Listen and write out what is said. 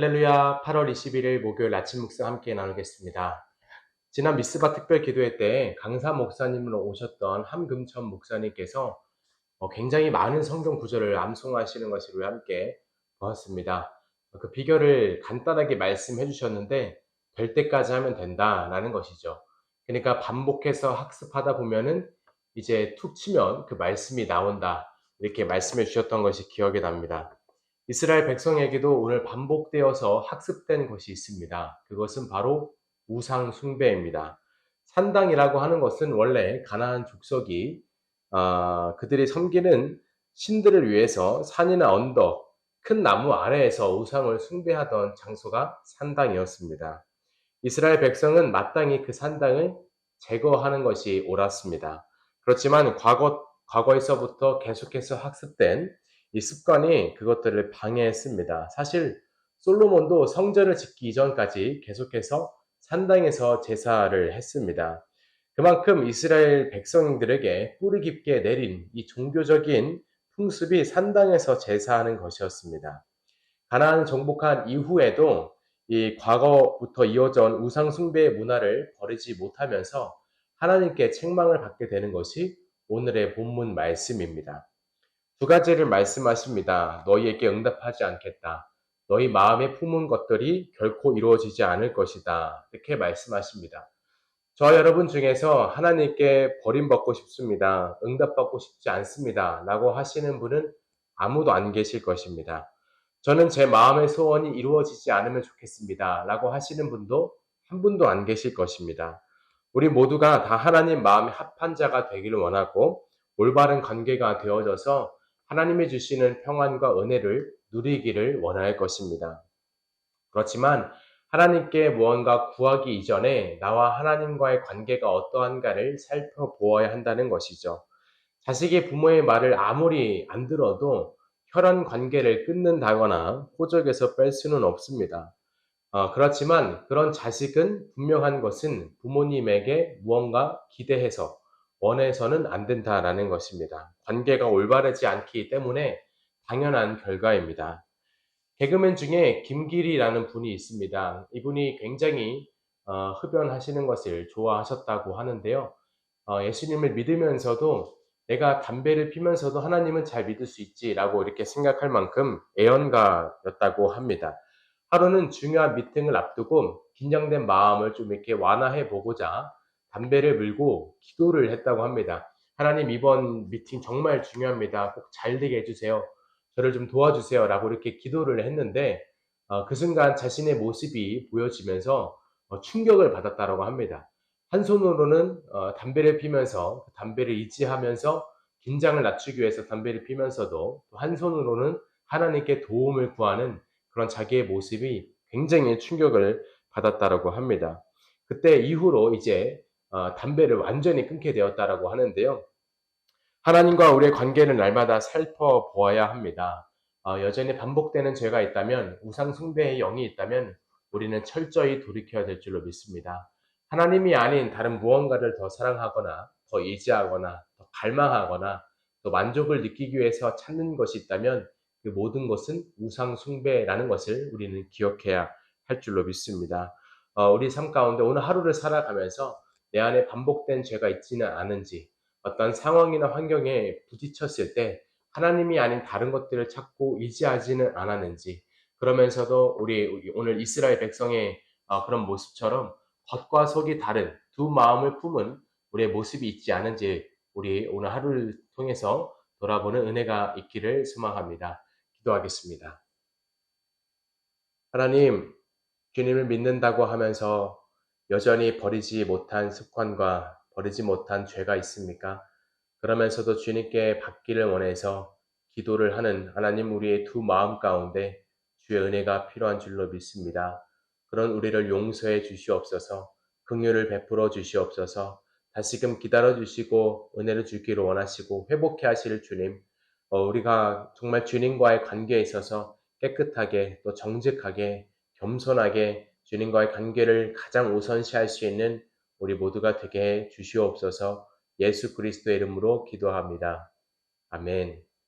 할렐루야 8월 21일 목요일 아침 묵상 함께 나누겠습니다. 지난 미스바 특별 기도회 때 강사 목사님으로 오셨던 함금천 목사님께서 어, 굉장히 많은 성경 구절을 암송하시는 것을 우리 함께 보았습니다. 그 비결을 간단하게 말씀해 주셨는데 될 때까지 하면 된다라는 것이죠. 그러니까 반복해서 학습하다 보면은 이제 툭 치면 그 말씀이 나온다. 이렇게 말씀해 주셨던 것이 기억이 납니다. 이스라엘 백성에게도 오늘 반복되어서 학습된 것이 있습니다. 그것은 바로 우상 숭배입니다. 산당이라고 하는 것은 원래 가나안 족속이 어, 그들이 섬기는 신들을 위해서 산이나 언덕, 큰 나무 아래에서 우상을 숭배하던 장소가 산당이었습니다. 이스라엘 백성은 마땅히 그 산당을 제거하는 것이 옳았습니다. 그렇지만 과거, 과거에서부터 계속해서 학습된 이 습관이 그것들을 방해했습니다. 사실 솔로몬도 성전을 짓기 이전까지 계속해서 산당에서 제사를 했습니다. 그만큼 이스라엘 백성들에게 뿌리 깊게 내린 이 종교적인 풍습이 산당에서 제사하는 것이었습니다. 가나안 정복한 이후에도 이 과거부터 이어져 온 우상 숭배의 문화를 버리지 못하면서 하나님께 책망을 받게 되는 것이 오늘의 본문 말씀입니다. 두 가지를 말씀하십니다. 너희에게 응답하지 않겠다. 너희 마음에 품은 것들이 결코 이루어지지 않을 것이다. 이렇게 말씀하십니다. 저 여러분 중에서 하나님께 버림받고 싶습니다. 응답받고 싶지 않습니다. 라고 하시는 분은 아무도 안 계실 것입니다. 저는 제 마음의 소원이 이루어지지 않으면 좋겠습니다. 라고 하시는 분도 한 분도 안 계실 것입니다. 우리 모두가 다 하나님 마음의 합한 자가 되기를 원하고 올바른 관계가 되어져서 하나님이 주시는 평안과 은혜를 누리기를 원할 것입니다. 그렇지만 하나님께 무언가 구하기 이전에 나와 하나님과의 관계가 어떠한가를 살펴보아야 한다는 것이죠. 자식이 부모의 말을 아무리 안 들어도 혈연 관계를 끊는다거나 호적에서 뺄 수는 없습니다. 어, 그렇지만 그런 자식은 분명한 것은 부모님에게 무언가 기대해서 원해서는 안 된다라는 것입니다. 관계가 올바르지 않기 때문에 당연한 결과입니다. 개그맨 중에 김길이라는 분이 있습니다. 이분이 굉장히 어, 흡연하시는 것을 좋아하셨다고 하는데요. 어, 예수님을 믿으면서도 내가 담배를 피면서도 하나님은 잘 믿을 수 있지라고 이렇게 생각할 만큼 애연가였다고 합니다. 하루는 중요한 미팅을 앞두고 긴장된 마음을 좀 이렇게 완화해 보고자 담배를 물고 기도를 했다고 합니다. 하나님 이번 미팅 정말 중요합니다. 꼭 잘 되게 해주세요. 저를 좀 도와주세요. 라고 이렇게 기도를 했는데 어, 그 순간 자신의 모습이 보여지면서 어, 충격을 받았다고 합니다. 한 손으로는 어, 담배를 피면서 그 담배를 이지하면서 긴장을 낮추기 위해서 담배를 피면서도 한 손으로는 하나님께 도움을 구하는 그런 자기의 모습이 굉장히 충격을 받았다고 합니다. 그때 이후로 이제 어, 담배를 완전히 끊게 되었다라고 하는데요. 하나님과 우리의 관계는 날마다 살펴보아야 합니다. 어, 여전히 반복되는 죄가 있다면 우상 숭배의 영이 있다면 우리는 철저히 돌이켜야 될 줄로 믿습니다. 하나님이 아닌 다른 무언가를 더 사랑하거나 더 의지하거나 더 갈망하거나 또 만족을 느끼기 위해서 찾는 것이 있다면 그 모든 것은 우상 숭배라는 것을 우리는 기억해야 할 줄로 믿습니다. 어, 우리 삶 가운데 오늘 하루를 살아가면서 내 안에 반복된 죄가 있지는 않은지 어떤 상황이나 환경에 부딪혔을 때 하나님이 아닌 다른 것들을 찾고 의지하지는 않았는지 그러면서도 우리 오늘 이스라엘 백성의 어, 그런 모습처럼 겉과 속이 다른 두 마음을 품은 우리의 모습이 있지 않은지 우리 오늘 하루를 통해서 돌아보는 은혜가 있기를 소망합니다. 기도하겠습니다. 하나님, 주님을 믿는다고 하면서 여전히 버리지 못한 습관과 버리지 못한 죄가 있습니까? 그러면서도 주님께 받기를 원해서 기도를 하는 하나님 우리의 두 마음 가운데 주의 은혜가 필요한 줄로 믿습니다. 그런 우리를 용서해 주시옵소서, 긍휼을 베풀어 주시옵소서, 다시금 기다려 주시고 은혜를 주기를 원하시고 회복해 하실 주님, 어, 우리가 정말 주님과의 관계에 있어서 깨끗하게 또 정직하게 겸손하게 주님과의 관계를 가장 우선시할 수 있는 우리 모두가 되게 해 주시옵소서 예수 그리스도의 이름으로 기도합니다. 아멘.